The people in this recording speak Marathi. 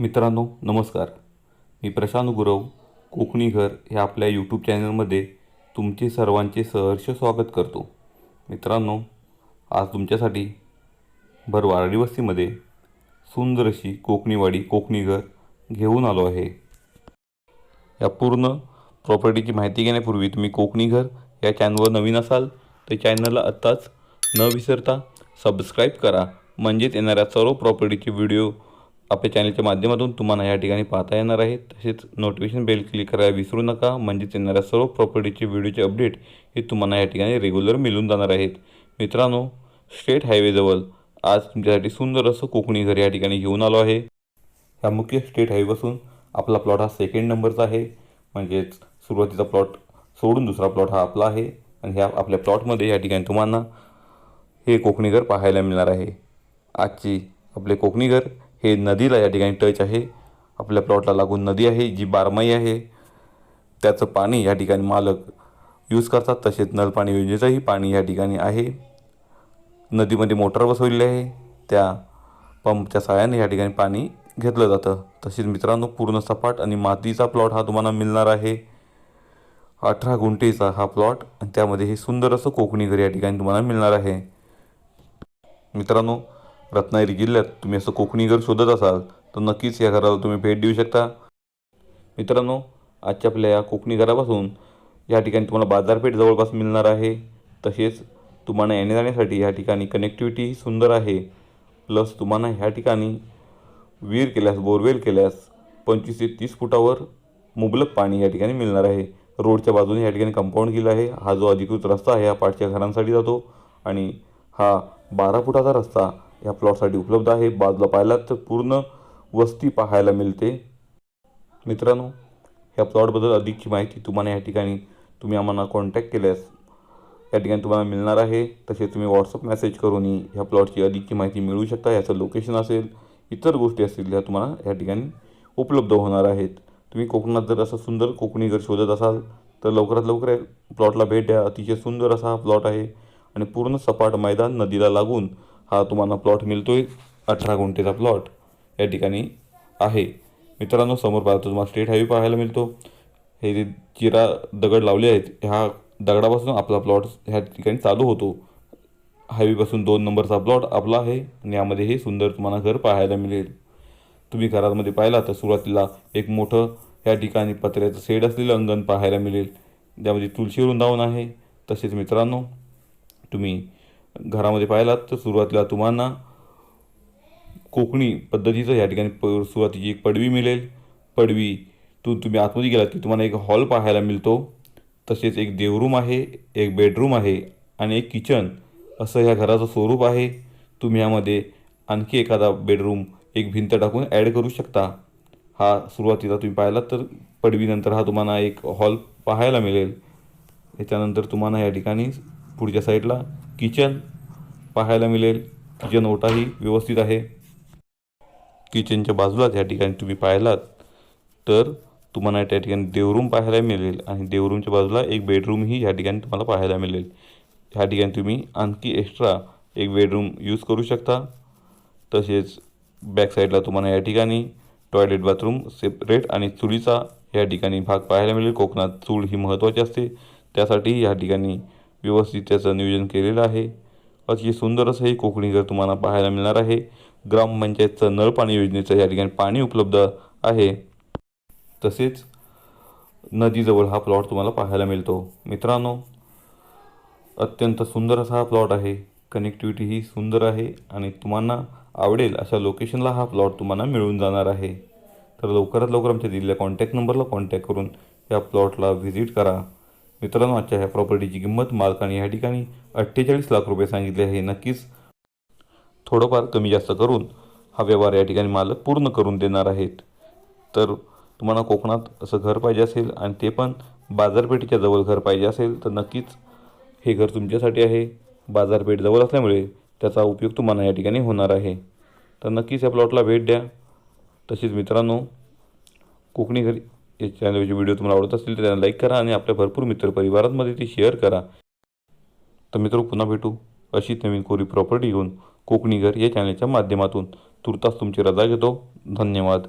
मित्रांनो नमस्कार. मी प्रशांत गुरव कोकणी घर ह्या आपल्या यूट्यूब चॅनलमध्ये तुमचे सर्वांचे सहर्ष स्वागत करतो. मित्रांनो आज तुमच्यासाठी भर वारडीवस्तीमध्ये सुंदर अशी कोकणीवाडी कोकणी घर घेऊन आलो आहे. या पूर्ण प्रॉपर्टीची माहिती घेण्यापूर्वी तुम्ही कोकणी घर या चॅनलवर नवीन असाल तर चॅनलला आत्ताच न विसरता सबस्क्राईब करा. म्हणजेच येणाऱ्या सर्व प्रॉपर्टीचे व्हिडिओ आपल्या चॅनलच्या माध्यमातून तुम्हाला या ठिकाणी पाहता येणार आहे. तसेच नोटिफिकेशन बेल क्लिक करायला विसरू नका. म्हणजेच येणाऱ्या सर्व प्रॉपर्टीचे व्हिडिओचे अपडेट हे तुम्हाला या ठिकाणी रेग्युलर मिळून जाणार आहेत. मित्रांनो स्टेट हायवेजवळ आज तुमच्यासाठी सुंदर असं कोकणी घर या ठिकाणी घेऊन आलो आहे. ह्या मुख्य स्टेट हायवेपासून आपला प्लॉट हा सेकंड नंबरचा आहे. म्हणजेच सुरुवातीचा प्लॉट सोडून दुसरा प्लॉट हा आपला आहे. आणि ह्या आपल्या प्लॉटमध्ये या ठिकाणी तुम्हाला हे कोकणी घर पाहायला मिळणार आहे. आजची आपले कोकणी घर हे नदीला या ठिकाणी टच आहे. आपल्या प्लॉटला लागून नदी आहे जी बारमाही आहे. त्याचं पाणी या ठिकाणी मालक यूज करतात. तसेच नळपाणी योजनेचंही पाणी या ठिकाणी आहे. नदीमध्ये मोटर बसवलेली आहे. त्या पंपच्या सहाय्याने या ठिकाणी पाणी घेतलं जातं. तसेच मित्रांनो पूर्ण सपाट आणि मातीचा प्लॉट हा तुम्हाला मिळणार आहे. अठरा गुंठेचा हा प्लॉट आणि त्यामध्ये हे सुंदर असं कोकणी घर या ठिकाणी तुम्हाला मिळणार आहे. मित्रांनो रत्नागिरी जिल्ह्यात तुम्ही असं कोकणी घर शोधत असाल तर नक्कीच या घराला तुम्ही भेट देऊ शकता. मित्रांनो आजच्या आपल्या या कोकणी घरापासून या ठिकाणी तुम्हाला बाजारपेठ जवळपास मिळणार आहे. तसेच तुम्हाला येण्या जाण्यासाठी या ठिकाणी कनेक्टिव्हिटी सुंदर आहे. प्लस तुम्हाला ह्या ठिकाणी विहीर केल्यास बोरवेल केल्यास पंचवीस ते तीस फुटावर मुबलक पाणी या ठिकाणी मिळणार आहे. रोडच्या बाजूने या ठिकाणी कंपाऊंड केलं आहे. हा जो अधिकृत रस्ता आहे हा पाठच्या घरांसाठी जातो आणि हा बारा फुटाचा रस्ता या प्लॉटसाठी उपलब्ध आहे. बाजूला पाहिलात तर पूर्ण वस्ती पाहायला मिळते. मित्रांनो ह्या प्लॉटबद्दल अधिकची माहिती तुम्हाला या ठिकाणी तुम्ही आम्हाला कॉन्टॅक्ट केल्यास या ठिकाणी तुम्हाला मिळणार आहे. तसेच तुम्ही व्हॉट्सअप मेसेज करूनही ह्या प्लॉटची अधिकची माहिती मिळू शकता. याचं लोकेशन असेल इतर गोष्टी असतील ह्या तुम्हाला या ठिकाणी उपलब्ध होणार आहेत. तुम्ही कोकणात जर असं सुंदर कोकणी घर शोधत असाल तर लवकरात लवकर या प्लॉटला भेट द्या. अतिशय सुंदर असा हा प्लॉट आहे आणि पूर्ण सपाट मैदान नदीला लागून हा तुम्हाला प्लॉट मिळतो आहे अठरा गुंठेचा प्लॉट या ठिकाणी आहे. मित्रांनो समोर पाहतो तुम्हाला स्टेट हायवे पाहायला मिळतो. हे जे चिरा दगड लावले आहेत ह्या दगडापासून आपला प्लॉट ह्या ठिकाणी चालू होतो. हायवेपासून दोन नंबरचा प्लॉट आपला आहे आणि यामध्ये हे सुंदर तुम्हाला घर पाहायला मिळेल. तुम्ही घरामध्ये पाहिला तर सुरुवातीला एक मोठं या ठिकाणी पत्र्याचं शेड असलेलं अंगण पाहायला मिळेल. ज्यामध्ये तुळशी वृंदावन आहे. तसेच मित्रांनो तुम्ही घरामध्ये पाहिलात तर सुरुवातीला तुम्हाला कोकणी पद्धतीचं या ठिकाणी प सुरुवातीची एक पडवी मिळेल. पडवीतून तुम्ही आतमध्ये गेलात की तुम्हाला एक हॉल पाहायला मिळतो. तसेच एक देवरूम आहे एक बेडरूम आहे आणि एक किचन असं ह्या घराचं स्वरूप आहे. तुम्ही यामध्ये आणखी एखादा बेडरूम एक भिंत टाकून ॲड करू शकता. हा सुरुवातीला तुम्ही पाहिलात तर पडवीनंतर हा तुम्हाला एक हॉल पाहायला मिळेल. याच्यानंतर तुम्हाला या ठिकाणी पुढच्या साईडला किचन पाहायला मिळेल. किचन ओटाही व्यवस्थित आहे. किचनच्या बाजूलाच या ठिकाणी तुम्ही पाहिलात तर तुम्हाला त्या ठिकाणी देवरूम पाहायला मिळेल आणि देवरूमच्या बाजूला एक बेडरूमही या ठिकाणी तुम्हाला पाहायला मिळेल. ह्या ठिकाणी तुम्ही आणखी एक्स्ट्रा एक बेडरूम यूज करू शकता. तसेच बॅक साईडला तुम्हाला या ठिकाणी टॉयलेट बाथरूम सेपरेट आणि चुलीचा या ठिकाणी भाग पाहायला मिळेल. कोकणात चूल ही महत्त्वाची असते. त्यासाठी या ठिकाणी व्यवस्थित त्याचं नियोजन केलेलं आहे. अतिशय सुंदर असं हे कोकणी घर तुम्हाला पाहायला मिळणार आहे. ग्रामपंचायतचं नळपाणी योजनेचं या ठिकाणी पाणी उपलब्ध आहे. तसेच नदीजवळ हा प्लॉट तुम्हाला पाहायला मिळतो. मित्रांनो अत्यंत सुंदर असा हा प्लॉट आहे. कनेक्टिव्हिटी ही सुंदर आहे आणि तुम्हाला आवडेल अशा लोकेशनला हा प्लॉट तुम्हाला मिळून जाणार आहे. तर लवकरात लवकर आमच्या दिलेल्या कॉन्टॅक्ट नंबरला कॉन्टॅक्ट करून या प्लॉटला व्हिजिट करा. मित्रांनो आजच्या ह्या प्रॉपर्टीची किंमत मालकाने या ठिकाणी अठ्ठेचाळीस लाख रुपये सांगितले आहे. नक्कीच थोडंफार कमी जास्त करून हा व्यवहार या ठिकाणी मालक पूर्ण करून देणार आहेत. तर तुम्हाला कोकणात असं घर पाहिजे असेल आणि ते पण बाजारपेठेच्या जवळ घर पाहिजे असेल तर नक्कीच हे घर तुमच्यासाठी आहे. बाजारपेठ जवळ असल्यामुळे त्याचा उपयोग तुम्हाला या ठिकाणी होणार आहे. तर नक्कीच या प्लॉटला भेट द्या. तसेच मित्रांनो कोकणी घरी या चॅनलचे व्हिडिओ तुम्हाला आवडत असतील तर त्यांना लाईक करा आणि आपल्या भरपूर मित्रपरिवारांमध्ये ते शेअर करा. तर मित्र पुन्हा भेटू अशी नवीन कोरी प्रॉपर्टी घेऊन कोकणी घर या चॅनलच्या माध्यमातून. तुर्तास तुमची रजा घेतो. धन्यवाद.